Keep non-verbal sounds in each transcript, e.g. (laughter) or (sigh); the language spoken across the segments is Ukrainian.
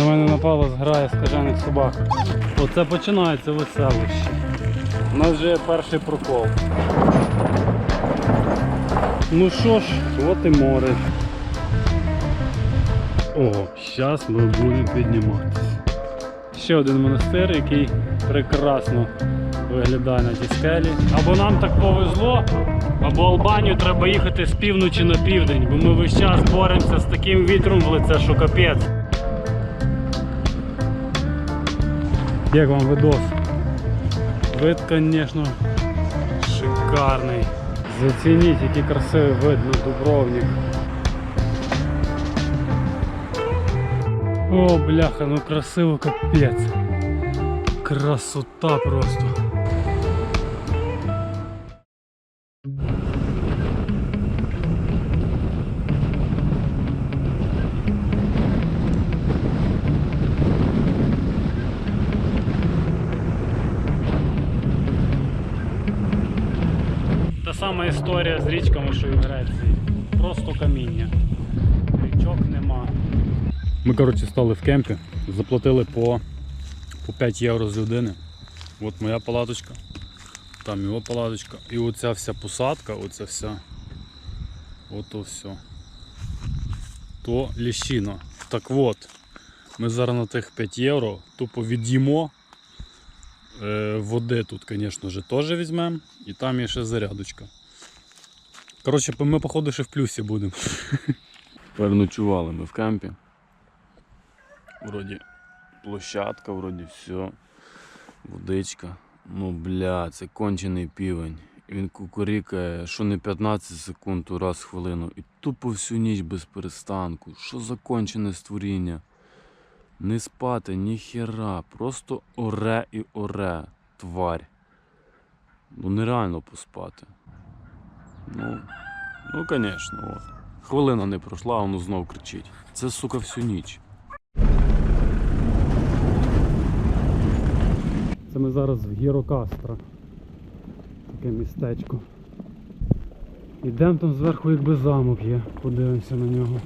На мене напала зграя скажених собак. Оце починається веселище. У нас вже є перший прокол. Ну що ж, от і море. О, зараз ми будемо підніматися. Ще один монастир, який прекрасно виглядає на тій скелі. Або нам так повезло, або Албанію треба їхати з півночі на південь, бо ми весь час боремося з таким вітром в лице, що капець. Як вам видос? Вид, звісно, шикарний. Зацініть, який красивий вид на Дубровник. О, бляха, ну красиво капець. Красота просто. Та сама історія з річками, що і в Греції. Просто каміння. Річок нема. Ми, коротше, стали в кемпі, заплатили по, по 5 євро з людини. От моя палаточка, там його палаточка. І оця вся посадка, оця вся. Ото все. То ліщина. Так от, ми зараз на тих 5 євро тупо від'їмо. Е, води тут, звісно ж, теж візьмемо. І там є ще зарядочка. Коротше, ми, походу, ще в плюсі будемо. (laughs) Переночували ми в кемпі. Вроді площадка, вроді все. Водичка. Ну бля, це кончений півень. Він кукурікає, що не 15 секунд, то раз в хвилину. І тупо всю ніч без перестанку. Що за кончене створіння? Не спати, ні хера, просто оре і оре, тварь. Ну нереально поспати. Ну, ну, звісно, от. Хвилина не пройшла, воно знов кричить. Це, сука, всю ніч. Це ми зараз в Гірокастро. Таке містечко. Ідемо там зверху якби замок є. Подивимося на нього.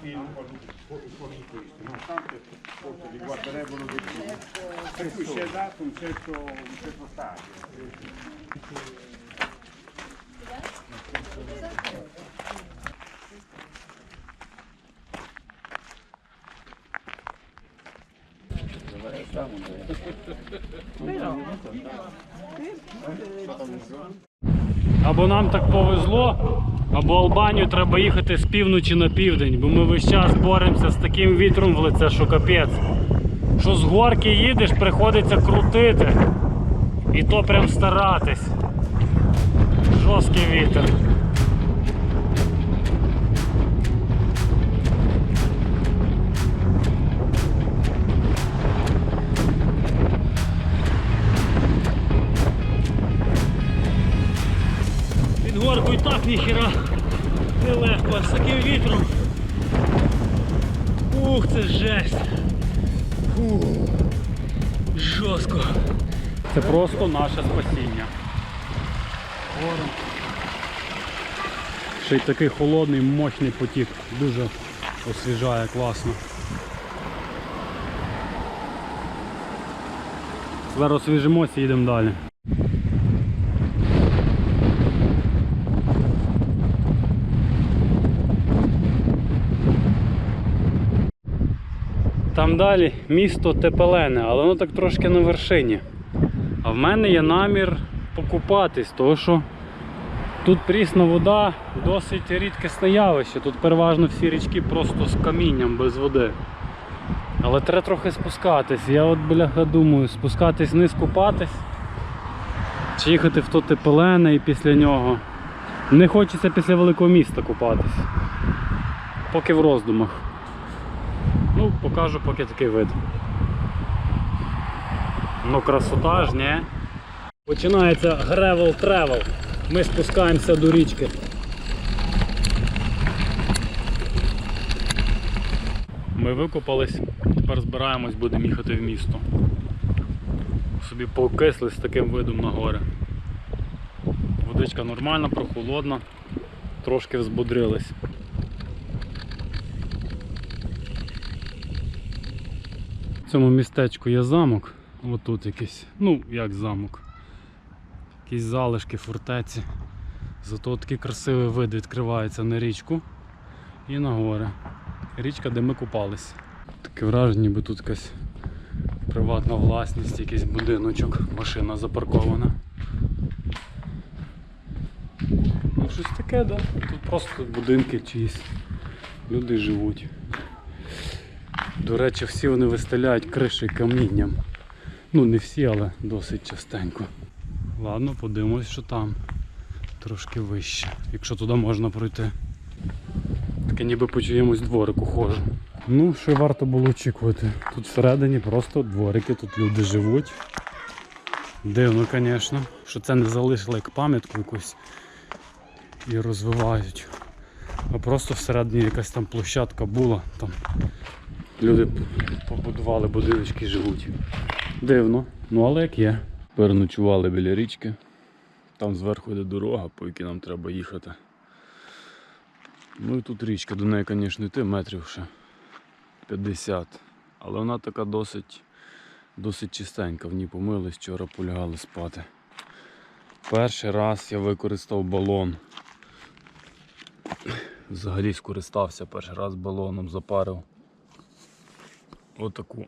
Film con, con questo, nonostante forse li guarderebbero di più. Per cui si è dato un certo, un certo stadio. Або нам так повезло, або Албанію треба їхати з півночі на південь, бо ми весь час боремося з таким вітром в лице, що капець. Що з горки їдеш, приходиться крутити. І то прям старатись. Жорсткий вітер. Ніхіра нелегко, з таким вітром. Ух, це жесть. Фух. Жорстко. Це просто наше спасіння. Гори. Ще й такий холодний, мощний потік. Дуже освіжає класно. Зараз освіжимося і йдемо далі. Там далі місто Тепелене, але воно так трошки на вершині. А в мене є намір покупатись, тому що тут прісна вода досить рідкісне явище. Тут переважно всі річки просто з камінням без води. Але треба трохи спускатись. Я от бляха думаю, спускатись вниз купатись. Чи їхати в то Тепелене і після нього. Не хочеться після великого міста купатись. Поки в роздумах. Ну, покажу поки такий вид. Ну, красота ж, ні? Починається гревел тревел. Ми спускаємося до річки. Ми викопались, тепер збираємось, будемо їхати в місто. Собі покисли з таким видом на гори. Водичка нормальна, прохолодна, трошки взбодрились. Цьому містечку є замок. Отут якийсь, ну як замок. Якісь залишки фортеці. Зато такий красивий вид відкривається на річку і на гори. Річка, де ми купались. Таке враження, ніби тут якась приватна власність, якийсь будиночок, машина запаркована. Ну щось таке, да? Тут просто будинки чиїсь. Люди живуть. До речі, всі вони вистеляють криші камінням. Ну не всі, але досить частенько. Ладно, подивимось, що там. Трошки вище, якщо туди можна пройти. Таке ніби по чиємусь дворику ходжу. Ну, що варто було очікувати. Тут всередині просто дворики, тут люди живуть. Дивно, звісно, що це не залишили як пам'ятку якусь і розвивають. А просто всередині якась там площадка була, там люди побудували будиночки живуть. Дивно, ну але як є. Переночували біля річки. Там зверху йде дорога, по якій нам треба їхати. Ну і тут річка, до неї, звісно, йти метрів ще 50. Але вона така досить, досить чистенька, в ній помились, вчора полягали спати. Перший раз я використав балон. Взагалі скористався перший раз балоном, запарив. Отаку,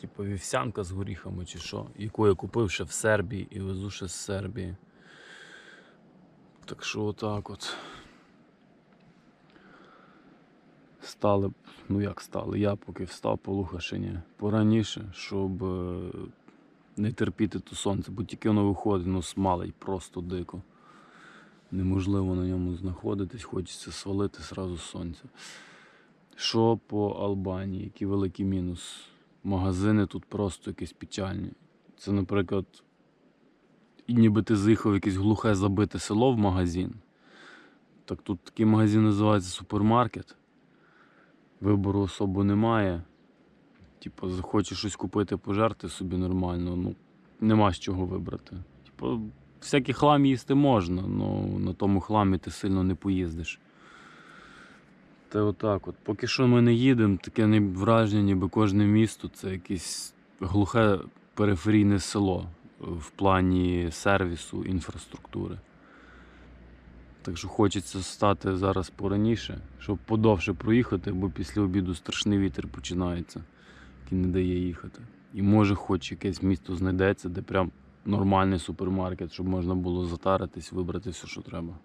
типу вівсянка з горіхами чи що, яку я купив ще в Сербії і везу ще з Сербії. Так що отак от. Стали, ну як стали, я поки встав по Лухашині пораніше, щоб е, не терпіти то сонце, бо тільки воно виходить, воно смалить просто дико. Неможливо на ньому знаходитись, хочеться свалити зразу з сонця. Що по Албанії, який великий мінус? Магазини тут просто якісь печальні. Це, наприклад, ніби ти заїхав в якесь глухе забите село в магазин. Так тут такий магазин називається супермаркет. Вибору особо немає. Типу, захочеш щось купити, пожерти собі нормально, ну нема з чого вибрати. Типу, всякий хлам їсти можна, але на тому хламі ти сильно не поїздиш. Та отак от. Поки що ми не їдемо, таке враження, ніби кожне місто це якесь глухе периферійне село в плані сервісу, інфраструктури. Так що хочеться стати зараз пораніше, щоб подовше проїхати, бо після обіду страшний вітер починається, який не дає їхати. І може хоч якесь місто знайдеться, де прям нормальний супермаркет, щоб можна було затаритись, вибрати все, що треба.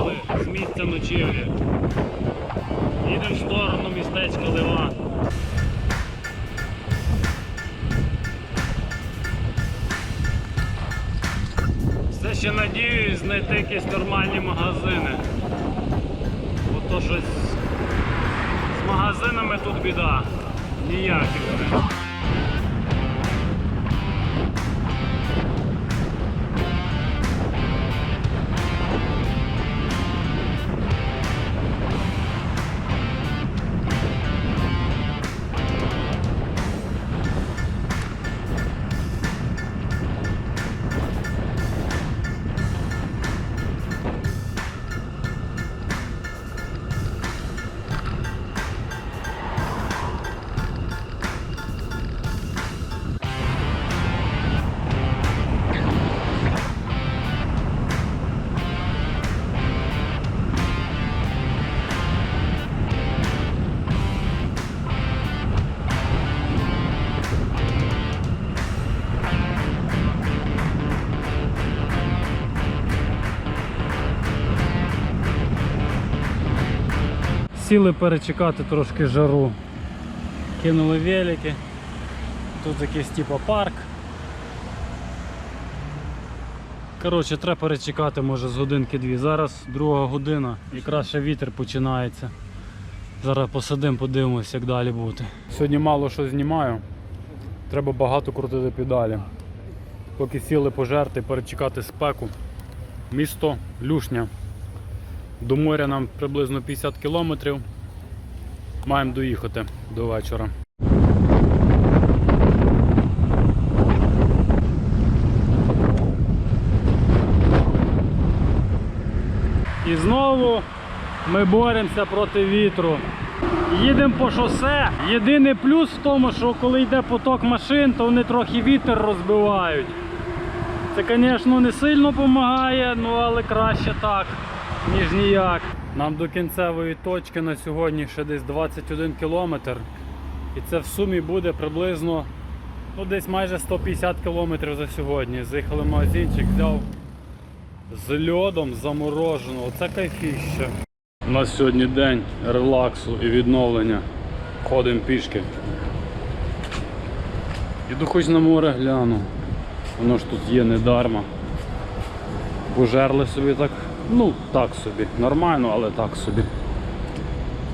Проїхали з місця ночівлі. Їдемо в сторону містечка Ливан. Все ще надіюсь знайти якісь нормальні магазини. Бо то щось магазинами тут біда. Ніякі Сіли перечекати трошки жару. Кинули велики. Тут якийсь типу парк. Коротше, треба перечекати, може з годинки-дві. Зараз друга година, якраз ще вітер починається. Зараз посидимо, подивимось, як далі бути. Сьогодні мало що знімаю. Треба багато крутити педалі. Поки сіли пожерти, перечекати спеку. Місто Люшня. До моря нам приблизно 50 кілометрів. Маємо доїхати до вечора. І знову ми боремося проти вітру. Їдемо по шосе. Єдиний плюс в тому, що коли йде поток машин, то вони трохи вітер розбивають. Це, звісно, не сильно допомагає, ну але краще так, ніж ніяк. Нам до кінцевої точки на сьогодні ще десь 21 кілометр. І це в сумі буде приблизно ну, десь майже 150 кілометрів за сьогодні. Заїхали магазинчик, взяв з льодом замороженого. Оце кайфіще. У нас сьогодні день релаксу і відновлення. Ходимо пішки. Іду хоч на море гляну. Воно ж тут є недарма. Пожерли собі так, ну так собі. Нормально, але так собі.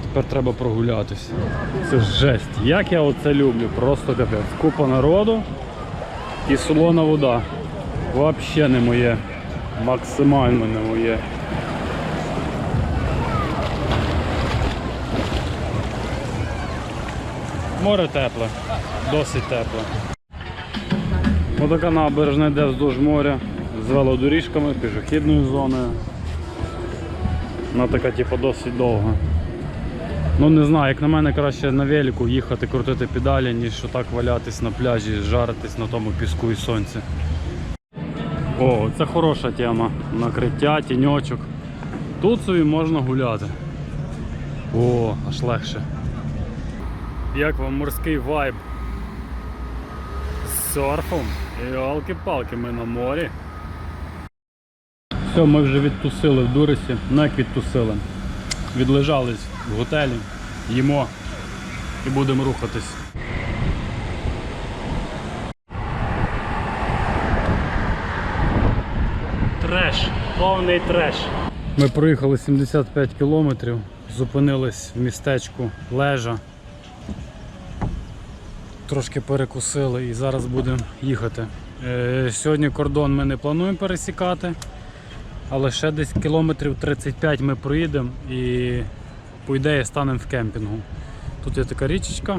Тепер треба прогулятися. Це жесть. Як я оце люблю, просто капець. Купа народу і солона вода. Взагалі не моє. Максимально не моє. Море тепле, досить тепле. Отака набережна йде вздовж моря з велодоріжками, пішохідною зоною. Вона така типу досить довга. Ну не знаю, як на мене краще на велику їхати, крутити педалі, ніж отак валятись на пляжі, жаритись на тому піску і сонці. О, це хороша тема. Накриття, тіньочок. Тут собі можна гуляти. О, аж легше. Як вам морський вайб? З серфом? Йолки-палки, ми на морі. Все, ми вже відтусили в Дурисі. Ну як відтусили. Відлежались в готелі, їмо і будемо рухатись. Треш, повний треш. Ми проїхали 75 кілометрів, зупинились в містечку Лежа. Трошки перекусили і зараз будемо їхати. Е, сьогодні кордон ми не плануємо пересікати, але ще десь кілометрів 35 ми проїдемо і по ідеї станемо в кемпінгу. Тут є така річечка.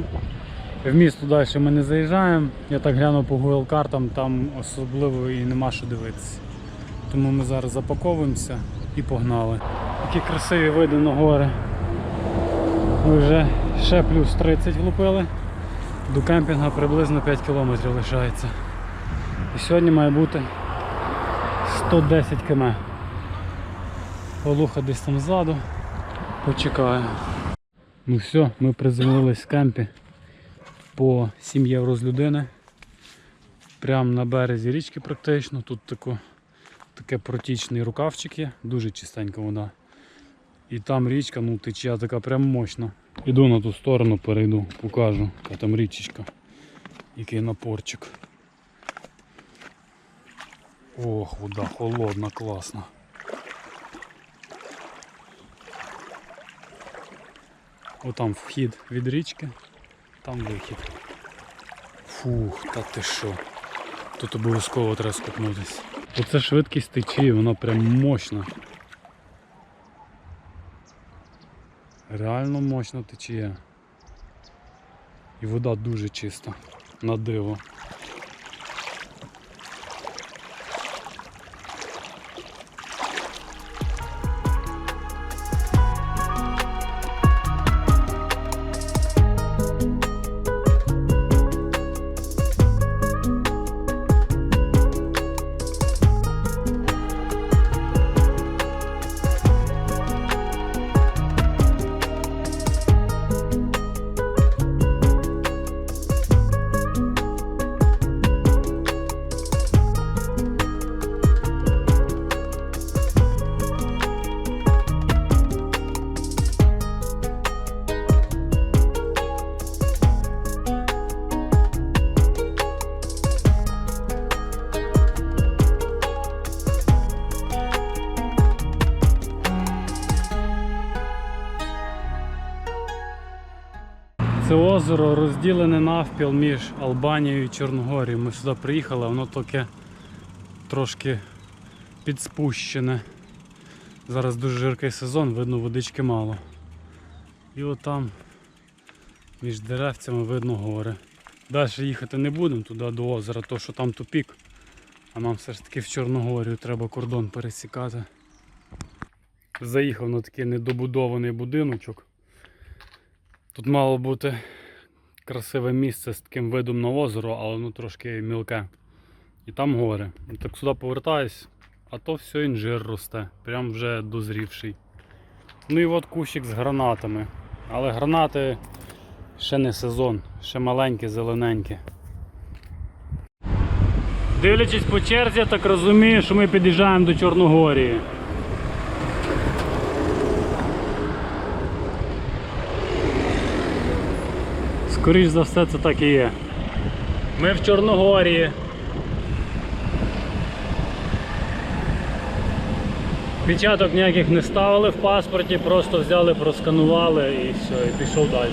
В місто далі ми не заїжджаємо. Я так глянув по Google картам, там особливо і нема що дивитися. Тому ми зараз запаковуємося і погнали. Такі красиві види на гори. Ми вже ще плюс 30 влупили. До кемпінга приблизно 5 кілометрів лишається. І сьогодні має бути 110 км. Олуха десь там ззаду. Почекаю. Ну все, ми приземлились в кемпі по 7 євро з людини. Прямо на березі річки практично. Тут тако, таке протічний рукавчик є, дуже чистенька вода. І там річка, ну течія така прям мощна. Іду на ту сторону, перейду, покажу, яка там річечка. Який напорчик. Ох, вода холодна, класна. Отам вхід від річки, там вихід. Фух, та ти що. Тут обов'язково треба скупнутися. Оце швидкість течії, вона прям мощна. Реально мощна течія. І вода дуже чиста. На диво. Озеро розділене навпіл між Албанією і Чорногорією. Ми сюди приїхали, воно таке трошки підспущене. Зараз дуже жаркий сезон, видно водички мало. І отам між деревцями видно гори. Далі їхати не будемо туди до озера, то що там тупік. А нам все ж таки в Чорногорію треба кордон пересікати. Заїхав на такий недобудований будиночок. Тут мало бути красиве місце з таким видом на озеро, але воно трошки мілке. І там гори. Так сюди повертаюсь, а то все інжир росте, прям вже дозрівший. Ну і от кущик з гранатами. Але гранати ще не сезон, ще маленькі, зелененькі. Дивлячись по черзі, я так розумію, що ми під'їжджаємо до Чорногорії. Скоріш за все це так і є. Ми в Чорногорії. Печаток ніяких не ставили в паспорті, просто взяли, просканували і все, і пішов далі.